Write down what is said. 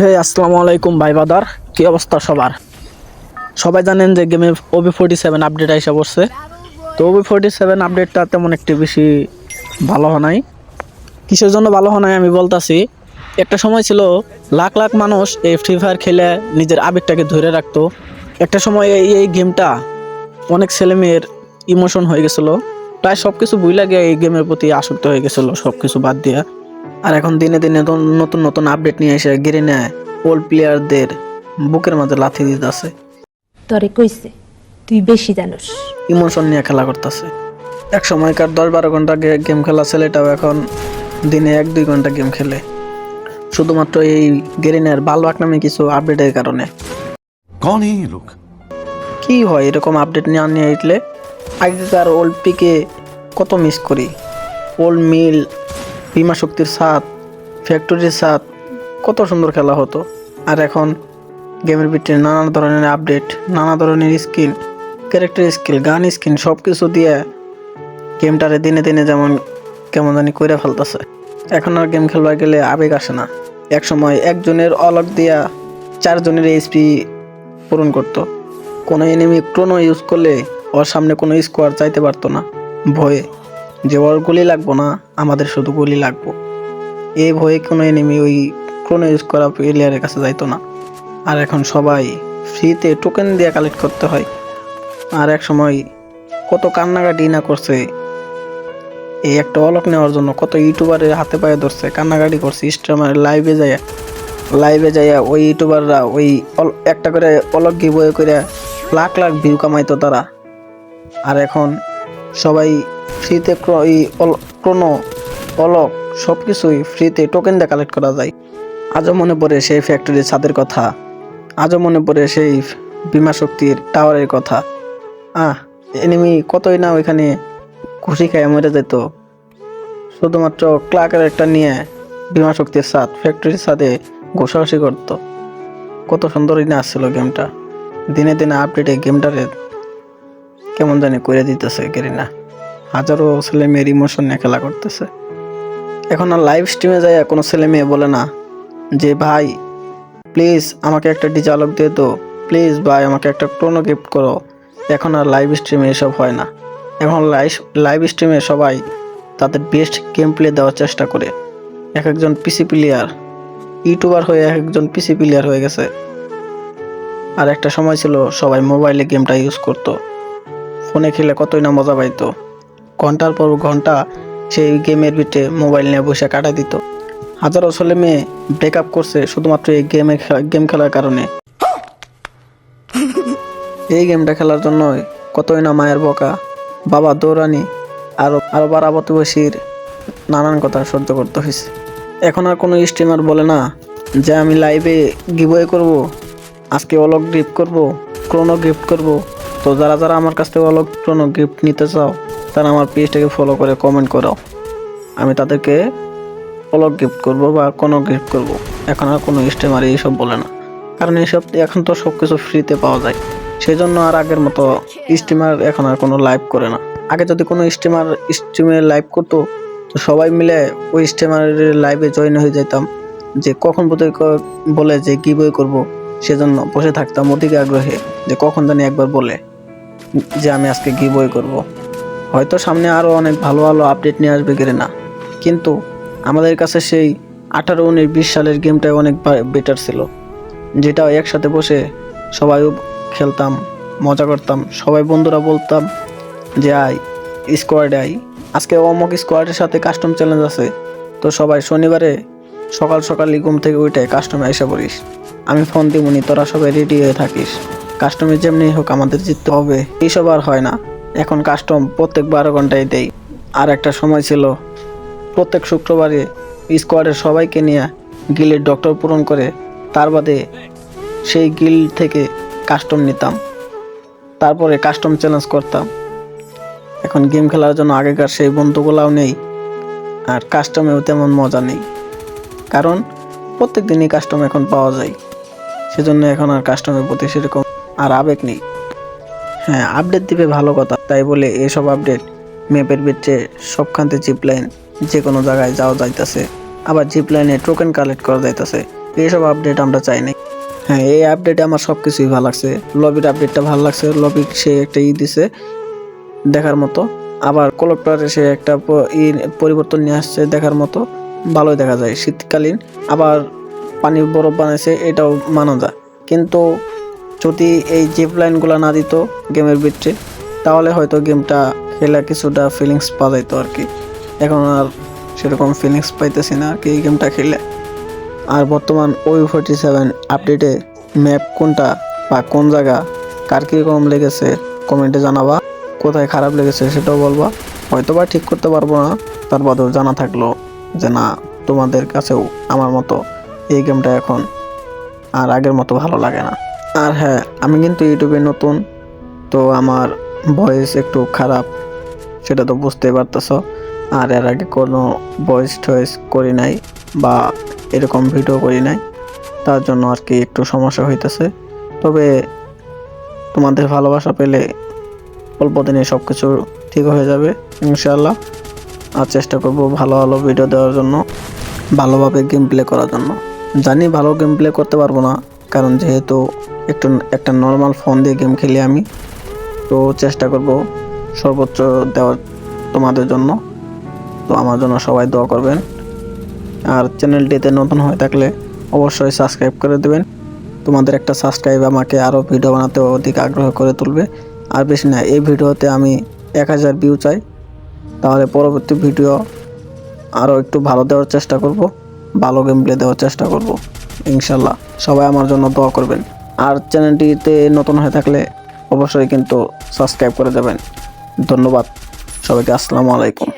হে, আসসালামু আলাইকুম ভাই বাদার। কি অবস্থা সবার? সবাই জানেন যে গেমে ওবি ফোর্টি সেভেন আপডেট এসে পড়ছে। তো ওবি ফোর্টি সেভেন আপডেটটা তেমন একটি বেশি ভালো হয় নাই। কিসের জন্য ভালো হয় নাই আমি বলতাছি, একটা সময় ছিল লাখ লাখ মানুষ এই ফ্রি ফায়ার খেলে নিজের আবেগটাকে ধরে রাখতো। একটা সময় এই এই গেমটা অনেক ছেলেমেয়ের ইমোশন হয়ে গেছিল। প্রায় সব কিছু বুই লাগে এই গেমের প্রতি আসক্ত হয়ে গেছিল সব কিছু বাদ দিয়ে। আর এখন দিনে দিনে নতুন নতুন আপডেট নিয়ে এসে গিরে নেয় ওল্ড প্লেয়ারদের বুকের মাঝে লাথি দিতেছে। তরে কইছে তুই বেশি জানোস। ইমোশন নিয়ে খেলা করতেছে। এক সময়কার দশ বারো ঘণ্টা গেম খেলা ছেলেটাও এখন দিনে এক দুই ঘণ্টা গেম খেলে। শুধুমাত্র এই গেরিনের বালবাক নামে কিছু আপডেটের কারণে। কোন এই লোক? কি হয় এরকম আপডেট নিয়ে নিয়ে আসলে আগেকার ওল্ড পিকে কত মিস করি? ওল্ড মিল বিমা শক্তির সাথ ফ্যাক্টরির সাথ কত সুন্দর খেলা হতো। আর এখন গেমের ভিতরে নানা ধরনের আপডেট নানা ধরনের skill character skill gun skill সব কিছু দিয়ে গেমটারে দিনে দিনে যেমন, কেমন জানি করে ফেলতেছে। এখন আর গেম খেলবার গেলে আবেগ আসে না। এক সময় একজনের অলক দিয়া চারজনের এইচপি পূরণ করতো। কোনো এনিমি ক্রোনো ইউজ করলে ওর সামনে কোনো স্কোয়ার চাইতে পারতো না। ভয়ে যে ওর গুলি লাগবো না, আমাদের শুধু গুলি লাগবো। এই ভয়ে কোনো এনিমি ওই ক্রোনো ইউজ করা প্লেয়ারের কাছে যাইতো না। আর এখন সবাই ফ্রিতে টোকেন দিয়ে কালেক্ট করতে হয়। আর এক সময় কত কান্নাকাটি না করছে। এই একটা অলক নেওয়ার জন্য কত ইউটিউবারের হাতে পায়ে ধরছে, কান্নাকাটি করছে। স্ট্রিমার লাইভে যায় লাইভে যাইয়া ওই ইউটিউবাররা ওই একটা করে অলক গিবয়ে করে লাখ লাখ ভিউ কামাইতো তারা। আর এখন সবাই ফ্রিতে ওই ক্রোনো, অলক সব কিছুই ফ্রিতে টোকেন দিয়ে কালেক্ট করা যায়। আজও মনে পড়ে সেই ফ্যাক্টরির ছাদের কথা। আজও মনে পড়ে সেই বিমা শক্তির টাওয়ারের কথা। আহ এনিমি কতই না ওইখানে খুশি খায় মরে যেত। শুধুমাত্র ক্লাকের একটা নিয়ে বিমা শক্তির সাথ ফ্যাক্টরির সাথে ঘোষাঘষি করতো। কত সুন্দরই না আসছিল গেমটা। দিনে দিনে আপডেটে গেমটারে কেমন জানি করে দিতেছে গেরিনা হাজারো ছেলে মেয়ের ইমোশন নিয়ে খেলা করতেছে। এখন আর লাইভ স্ট্রিমে যায় কোনো ছেলে মেয়ে বলে না যে, ভাই প্লিজ আমাকে একটা ডিজে আলোক দিয়ে তো প্লিজ ভাই, আমাকে একটা ক্রোনো গিফট করো। এখন আর লাইভ স্ট্রিমে এসব হয় না। এখন লাইভ লাইভ স্ট্রিমে সবাই তাদের বেস্ট গেম প্লে দেওয়ার চেষ্টা করে। এক একজন পিসি প্লেয়ার ইউটিউবার হয়ে এক একজন পিসি প্লেয়ার হয়ে গেছে। আর একটা সময় ছিল সবাই মোবাইলে গেমটা ইউজ করতো। ফোনে খেলে কতই না মজা পাইতো। ঘণ্টার পর ঘণ্টা সেই গেমের ভিতরে মোবাইল নিয়ে বসে কাটা দিত। হাজারো ছেলে মেয়ে ব্রেকআপ করছে শুধুমাত্র এই গেমে গেম খেলার কারণে। এই গেমটা খেলার জন্য কতই না মায়ের বকা। বাবা দৌড়ানি, আরও আরও বারা প্রতিবেশীর নানান কথা সহ্য করতে হয়েছে এখন আর কোনো স্ট্রিমার বলে না যে আমি লাইভে গিভওয়ে করব, আজকে অলক গিফট করব ক্রোনো গিফট করব তো যারা যারা আমার কাছ থেকে অলক ক্রোনো গিফট নিতে চাও, তারা আমার পেজটাকে ফলো করে কমেন্ট করো। আমি তাদেরকে অলক গিফট করব বা কোনো গিফট করব। এখন আর কোনো স্টেমারি এইসব বলে না। কারণ এইসব এখন তো সব কিছু ফ্রিতে পাওয়া যায়। সেই জন্য আর আগের মতো স্টিমার এখন আর কোনো লাইভ করে না। আগে যদি কোনো স্টিমার স্ট্রিমে লাইভ করতো, তো সবাই মিলে ওই স্ট্রিমারের লাইভে জয়েন হয়ে যেতাম যে কখন বোধ বলে যে কি বই করব, সেজন্য বসে থাকতাম অধিক আগ্রহে। যে কখন জানি একবার বলে। যে আমি আজকে বই করব। হয়তো সামনে আরও অনেক ভালো ভালো আপডেট নিয়ে আসবে না। কিন্তু আমাদের কাছে সেই আঠারো উনিশ বিশ সালের গেমটাই অনেক বেটার ছিল। যেটা একসাথে বসে সবাই খেলতাম, মজা করতাম। সবাই বন্ধুরা বলতাম যে আই স্কোয়াডে আই আজকে অমক স্কোয়াডের সাথে কাস্টম চ্যালেঞ্জ আছে। তো সবাই শনিবারে সকাল সকালই ঘুম থেকে উঠে কাস্টমে এসে পড়িস। আমি ফোন দিবনি তোরা সবাই রেডি হয়ে থাকিস। কাস্টমে যেমনি হোক আমাদের জিততে হবে। এইসব আর হয় না। এখন কাস্টম প্রত্যেক বারো ঘন্টায় দেই। আর একটা সময় ছিল, প্রত্যেক শুক্রবারে স্কোয়াডের সবাইকে নিয়ে গিলের ডক্টর পূরণ করে, তার বাদে সেই গিল থেকে কাস্টম নিতাম। তারপরে কাস্টম চ্যালেঞ্জ করতাম। এখন গেম খেলার জন্য আগেকার সেই বন্ধুগুলাও নেই, আর কাস্টমেও তেমন মজা নেই। কারণ প্রত্যেক দিনই কাস্টম এখন পাওয়া যায়। সেজন্য এখন আর কাস্টমের প্রতি সেরকম আর আবেগ নেই। হ্যাঁ আপডেট দিবে ভালো কথা, তাই বলে এসব আপডেট ম্যাপের ভিতরে সবখানতে জিপ লাইন যে কোনো জায়গায় যাওয়া যাইতেছে। আবার জিপ লাইনে টোকেন কালেক্ট করা যাইতেছে। এইসব আপডেট আমরা চাই নাই। হ্যাঁ এই আপডেটে আমার সব কিছুই ভালো লাগছে। লবির আপডেটটা ভালো লাগছে। লবি সে একটা ই দিছে দেখার মতো। আবার কলেক্টরে সে একটা ই পরিবর্তন নিয়ে আসছে দেখার মতো। ভালোই দেখা যায় শীতকালীন। আবার পানি বরফ বানাইছে, এটাও মানা যায়। কিন্তু যদি এই জিপ লাইনগুলো না দিত গেমের ভিতরে, তাহলে হয়তো গেমটা খেলে কিছুটা ফিলিংস পাওয়া যেত আর কি এখন আর সেরকম ফিলিংস পাইতেছি না আর কি এই গেমটা খেলে। আর বর্তমান ওই ফোর্টি সেভেন আপডেটে ম্যাপ কোনটা বা কোন জায়গা, কার কীরকম লেগেছে কমেন্টে জানাবা। কোথায় খারাপ লেগেছে সেটাও বলবা। হয়তো বা ঠিক করতে পারব না, তার বাদেও জানা থাকল যে না, তোমাদের কাছেও আমার মতো এই গেমটা এখন আর আগের মতো ভালো লাগে না। আর হ্যাঁ আমি কিন্তু ইউটিউবে নতুন, তো আমার ভয়েস একটু খারাপ, সেটা তো বুঝতেই পারতেছ। আর এর আগে কোনো ভয়েস টয়েস করি নাই বা এরকম ভিডিও করি নাই, তার জন্য আর কি একটু সমস্যা হইতেছে। তবে তোমাদের ভালোবাসা পেলে অল্প দিনে সব কিছু ঠিক হয়ে যাবে ইনশাল্লাহ আর চেষ্টা করব ভালো ভালো ভিডিও দেওয়ার জন্য, ভালোভাবে গেম প্লে করার জন্য। জানি ভালো গেম প্লে করতে পারব না, কারণ যেহেতু একটু, একটা নর্মাল ফোন দিয়ে গেম খেলি আমি। তো চেষ্টা করব সর্বোচ্চ দেওয়ার তোমাদের জন্য। তো আমার জন্য সবাই দোয়া করবেন। আর চ্যানেলটিতে নতুন হয়ে থাকলে অবশ্যই সাবস্ক্রাইব করে দেবেন। তোমাদের একটা সাবস্ক্রাইব আমাকে আরও ভিডিও বানাতে অধিক আগ্রহ করে তুলবে। আর বেশি না, এই ভিডিওতে আমি এক হাজার ভিউ চাই। তাহলে পরবর্তী ভিডিও আরও একটু ভালো দেওয়ার চেষ্টা করব। ভালো গেম প্লে দেওয়ার চেষ্টা করব। ইনশাল্লাহ সবাই আমার জন্য দোয়া করবেন। আর চ্যানেলটিতে নতুন হয়ে থাকলে অবশ্যই কিন্তু সাবস্ক্রাইব করে দেবেন। ধন্যবাদ। সবাইকে আসসালামু আলাইকুম।